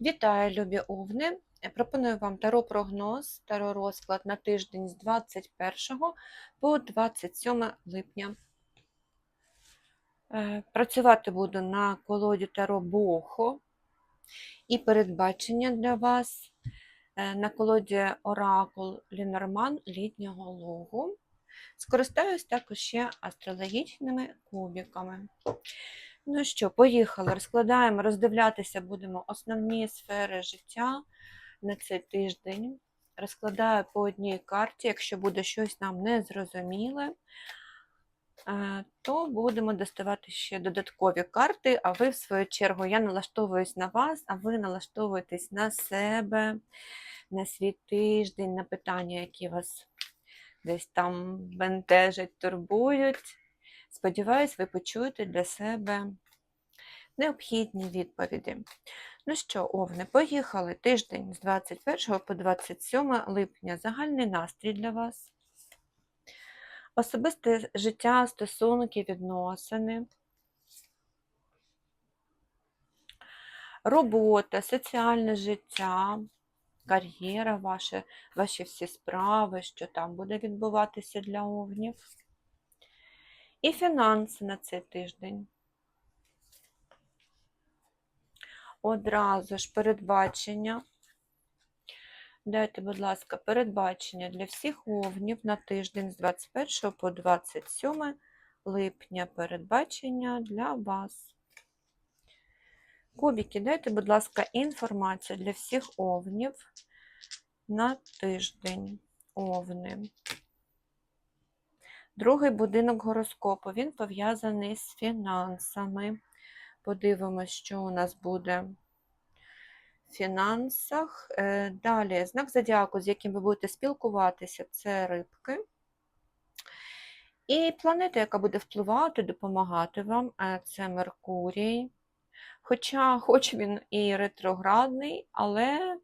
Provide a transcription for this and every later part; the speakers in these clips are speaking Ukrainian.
Вітаю, любі овни! Е, Пропоную вам таро-прогноз, таро-розклад на тиждень з 21 по 27 липня. Е, Працювати буду на колоді таро Бохо і передбачення для вас е, на колоді Оракул Лінорман літнього логу. Скористаюсь також ще астрологічними кубиками. Ну що, поїхали. Розкладаємо, роздивлятися будемо основні сфери життя на цей тиждень. Розкладаю по одній карті, якщо буде щось нам незрозуміле, е, то будемо доставати ще додаткові карти, а ви, в свою чергу, я налаштовуюсь на вас, а ви налаштовуєтесь на себе, на свій тиждень, на питання, які вас десь там бентежать, турбують. Сподіваюсь, ви почуєте для себе необхідні відповіді. Ну що, Овни, поїхали тиждень з 21 по 27 липня. Загальний настрій для вас. Особисте життя, стосунки, відносини. Робота, соціальне життя, кар'єра, ваші, ваші всі справи, що там буде відбуватися для овнів. І фінанси на цей тиждень. Одразу ж передбачення. Дайте, будь ласка, передбачення для всіх овнів на тиждень з 21 по 27 липня. Передбачення для вас. Кубики, дайте, будь ласка, інформацію для всіх овнів на тиждень. Овни. Другий будинок гороскопу. Він пов'язаний з фінансами. Подивимось, що у нас буде в фінансах. Е, Далі, знак зодіаку, з яким ви будете спілкуватися, це рибки. І планета, яка буде впливати, допомагати вам, е, це Меркурій. Хоча, хоч він і ретроградний, але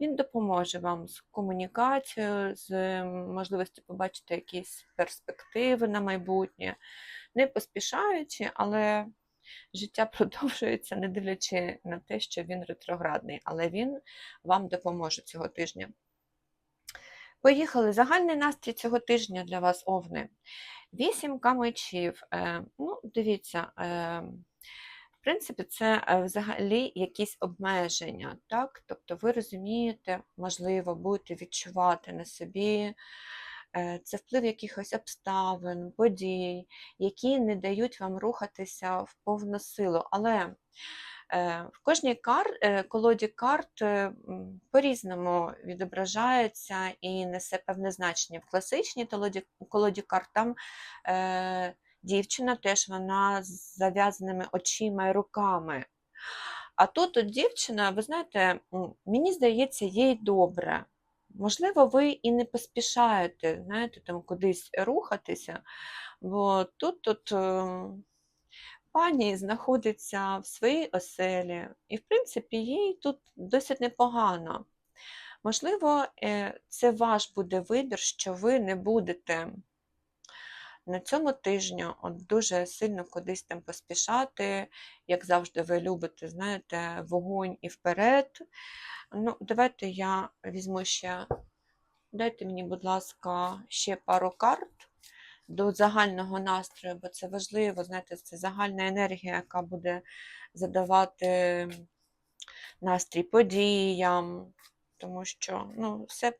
він допоможе вам з комунікацією, з можливістю побачити якісь перспективи на майбутнє, не поспішаючи, але життя продовжується, не дивлячи на те, що він ретроградний, але він вам допоможе цього тижня. Поїхали. Загальний настрій цього тижня для вас, овни. Вісімка мечів. Е, Ну, дивіться, е, в принципі, це е, взагалі якісь обмеження, так? Тобто ви розумієте, можливо, будете відчувати на собі е, це вплив якихось обставин, подій, які не дають вам рухатися в повну силу. Але е, в кожній кар... колоді карт по-різному відображається і несе певне значення. В класичній колоді, карт там дівчина теж вона з зав'язаними очима і руками. А тут от дівчина, ви знаєте, мені здається, їй добре. Можливо, ви і не поспішаєте, знаєте, там кудись рухатися, бо тут, тут е, пані знаходиться в своїй оселі, і, в принципі, їй тут досить непогано. Можливо, е, це ваш буде вибір, що ви не будете на цьому тижню от дуже сильно кудись там поспішати, як завжди, ви любите, знаєте, вогонь і вперед. Ну, давайте я візьму ще, дайте мені, будь ласка, ще пару карт до загального настрою, бо це важливо, знаєте, це загальна енергія, яка буде задавати настрій подіям, тому що ну, все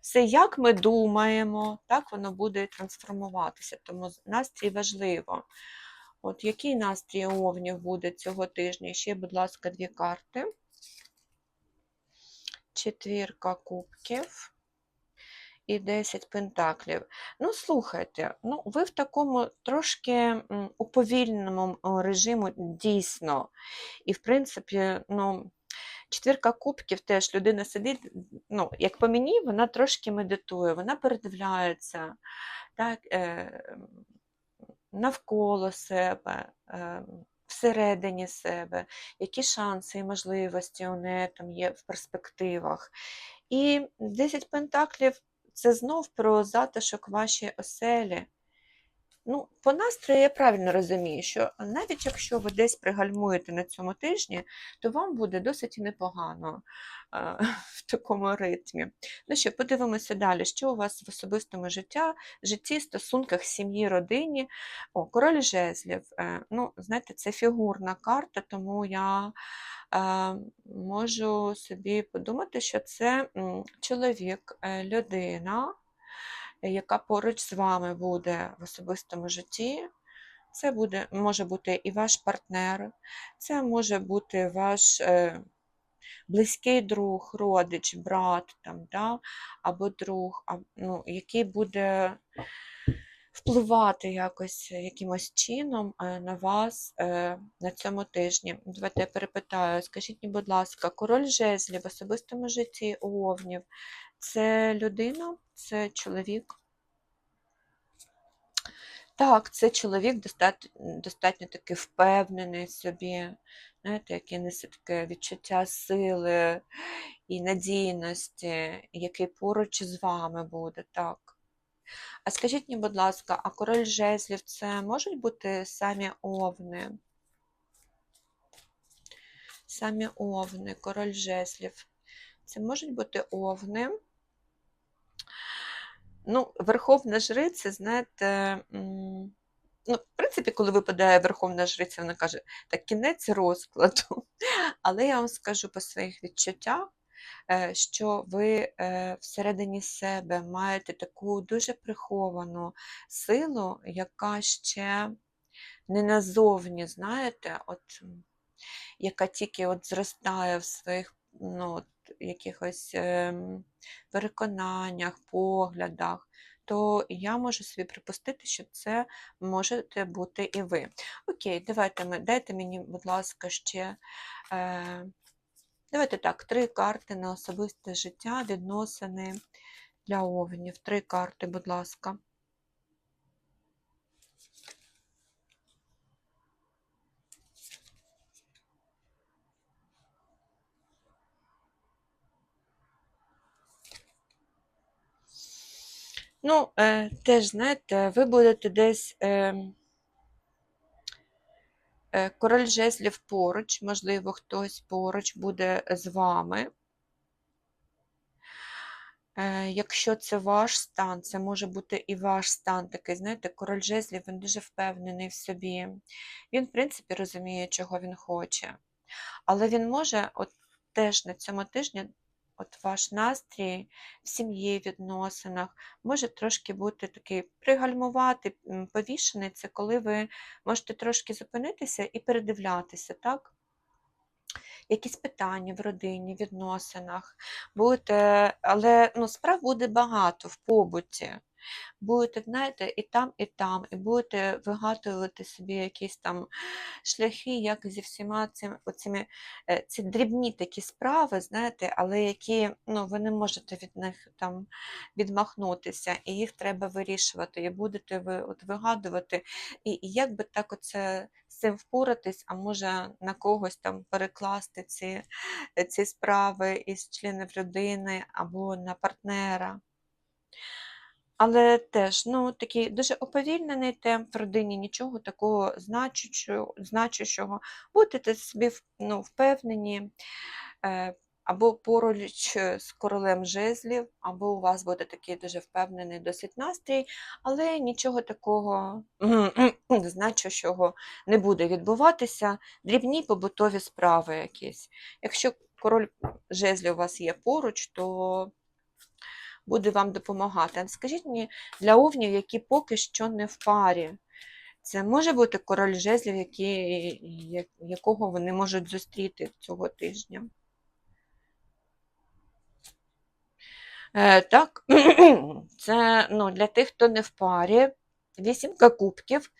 все, як ми думаємо, так воно буде трансформуватися. Тому настрій важливо. От який настрій овнів буде цього тижня? Ще, будь ласка, дві карти. Четвірка кубків і 10 пентаклів. Ну, слухайте, ну, ви в такому трошки уповільненому режиму дійсно. І, в принципі, ну, четвірка кубків теж людина сидить, ну, як по мені, вона трошки медитує, вона передивляється так, е, навколо себе. Е, Всередині себе, які шанси і можливості у неї там є в перспективах. І 10 пентаклів це знов про затишок вашій оселі. Ну, по настрою я правильно розумію, що навіть якщо ви десь пригальмуєте на цьому тижні, то вам буде досить непогано е, в такому ритмі. Ну що, подивимося далі, що у вас в особистому життя, житті, стосунках, сім'ї, родині. О, король жезлів. Е, Ну, знаєте, це фігурна карта, тому я е, можу собі подумати, що це чоловік, е, людина яка поруч з вами буде в особистому житті. Це буде, може бути і ваш партнер, це може бути ваш е, близький друг, родич, брат там, да, або друг, а, ну, який буде впливати якось якимось чином е, на вас е, на цьому тижні. Давайте я перепитаю, скажіть мені, будь ласка, король жезлів в особистому житті Овнів це людина, це чоловік? Так, це чоловік достатньо, достатньо таки впевнений собі, знаєте, який несе таке відчуття сили і надійності, який поруч з вами буде, так. А скажіть мені, будь ласка, а король жезлів це можуть бути самі овни? Самі овни, король жезлів. Це можуть бути овни. Ну, Верховна Жриця, знаєте, ну, в принципі, коли випадає Верховна Жриця, вона каже, так кінець розкладу. Але я вам скажу по своїх відчуттях, е, що ви е, всередині себе маєте таку дуже приховану силу, яка ще не назовні, знаєте, от, яка тільки от зростає в своїх ну, якихось ем, переконаннях, поглядах, то я можу собі припустити, що це можете бути і ви. Окей, давайте ми, дайте мені, будь ласка, ще. Е, Давайте так, три карти на особисте життя, відносини для овнів. Три карти, будь ласка. Ну, е, теж, знаєте, ви будете десь е, е, король жезлів поруч, можливо, хтось поруч буде з вами. Е, Якщо це ваш стан, це може бути і ваш стан такий, знаєте, король жезлів, він дуже впевнений в собі. Він, в принципі, розуміє, чого він хоче. Але він може от теж на цьому тижні от ваш настрій в сім'ї, відносинах може трошки бути такий пригальмувати, повішений, це коли ви можете трошки зупинитися і передивлятися, так? Якісь питання в родині, відносинах, будете, але ну, справ буде багато в побуті будете, знаєте, і там, і там, і будете вигадувати собі якісь там шляхи, як зі всіма цими оціми, е, ці дрібні такі справи, знаєте, але які ну, ви не можете від них там відмахнутися, і їх треба вирішувати. І будете ви от вигадувати, і, і як би так оце з цим впоратись, а може на когось там перекласти ці, ці справи із членів родини або на партнера. Але теж ну, такий дуже уповільнений темп в родині, нічого такого значущого. значущого. Будете собі ну, впевнені, е, або поруч з королем жезлів, або у вас буде такий дуже впевнений досить настрій, але нічого такого значущого не буде відбуватися, дрібні побутові справи якісь. Якщо король жезлів у вас є поруч, то буде вам допомагати. Скажіть мені, для овнів, які поки що не в парі, це може бути король жезлів, які, якого вони можуть зустріти цього тижня? Е, Так, це ну, для тих, хто не в парі. Вісімка кубків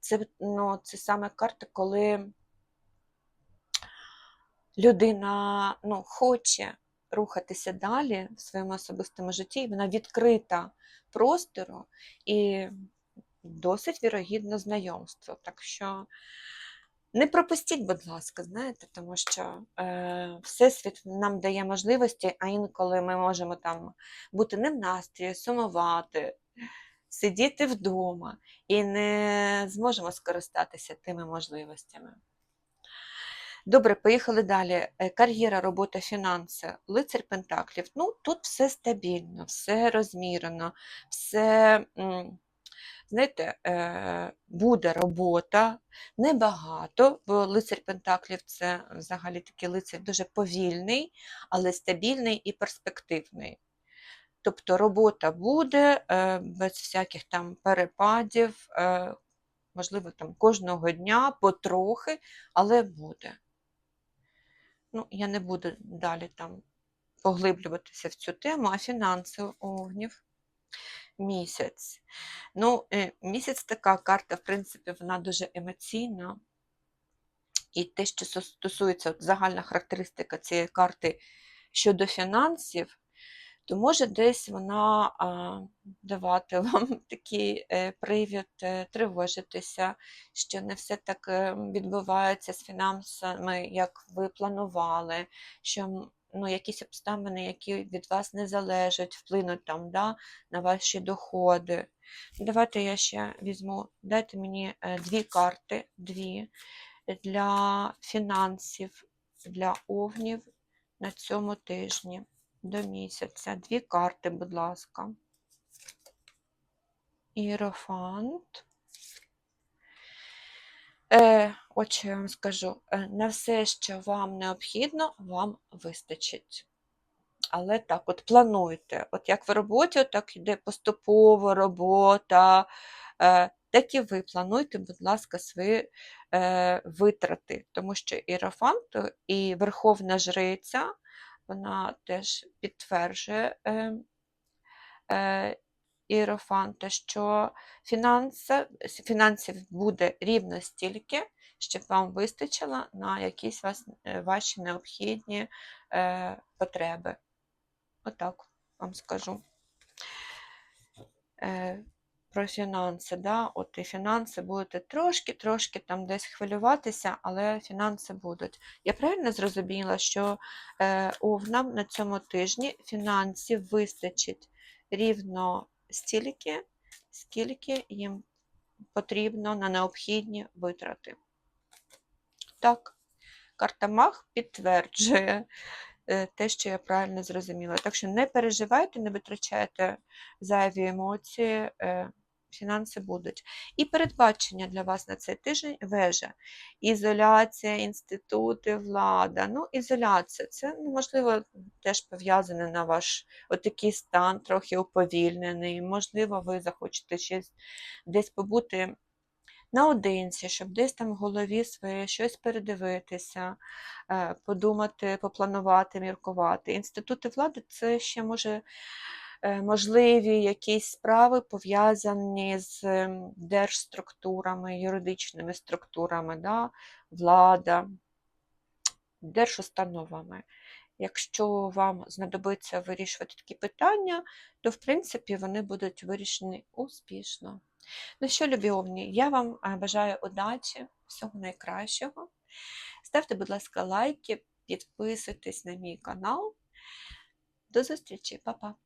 це ну, це саме карта, коли людина ну, хоче рухатися далі в своєму особистому житті, і вона відкрита простору і досить вірогідно знайомство. Так що не пропустіть, будь ласка, знаєте, тому що е, Всесвіт нам дає можливості, а інколи ми можемо там бути не в настрії, сумувати, сидіти вдома і не зможемо скористатися тими можливостями. Добре, поїхали далі. Е, Кар'єра, робота, фінанси, лицар Пентаклів. Ну, тут все стабільно, все розмірено, все, знаєте, е, буде робота, небагато, бо лицар Пентаклів це взагалі такий лицар дуже повільний, але стабільний і перспективний. Тобто робота буде е, без всяких там перепадів, можливо, там кожного дня потрохи, але буде. Ну, я не буду далі там поглиблюватися в цю тему, а фінанси огнів. Місяць. Ну, е, місяць така карта, в принципі, вона дуже емоційна. І те, що стосується загальна характеристика цієї карти щодо фінансів, то може десь вона давати вам такий е, привід е, тривожитися, що не все так е, відбувається з фінансами, як ви планували, що ну, якісь обставини, які від вас не залежать, вплинуть там, да, на ваші доходи. Давайте я ще візьму, дайте мені дві карти, дві для фінансів, для овнів на цьому тижні до місяця. Дві карти, будь ласка. Іерофант. Е, от що я вам скажу. Е, На все, що вам необхідно, вам вистачить. Але так, от плануйте. От як в роботі, так йде поступово робота. Е, так і ви плануйте, будь ласка, свої е, витрати, тому що іерофант і Верховна Жриця, вона теж підтверджує е, е, іерофанта, що фінанси, фінансів буде рівно стільки, щоб вам вистачило на якісь вас, е, ваші необхідні е, потреби. Отак вам скажу. Е, про фінанси, да? От і фінанси будете трошки-трошки там десь хвилюватися, але фінанси будуть. Я правильно зрозуміла, що е, овнам на цьому тижні фінансів вистачить рівно стільки, скільки їм потрібно на необхідні витрати. Так, карта Мах підтверджує е, те, що я правильно зрозуміла. Так що не переживайте, не витрачайте зайві емоції, е, фінанси будуть. І передбачення для вас на цей тиждень вежа. Ізоляція, інститути, влада. Ну, ізоляція це, ну, можливо, теж пов'язане на ваш отакий стан, трохи уповільнений. Можливо, ви захочете щось десь побути наодинці, щоб десь там в голові своє щось передивитися, е, подумати, попланувати, міркувати. Інститути влади це ще може можливі якісь справи пов'язані з ем, держструктурами, юридичними структурами, да? влада, держустановами. Якщо вам знадобиться вирішувати такі питання, то в принципі вони будуть вирішені успішно. Ну що, любі овні, я вам е, бажаю удачі, всього найкращого. Ставте, будь ласка, лайки, підписуйтесь на мій канал. До зустрічі, Па-па!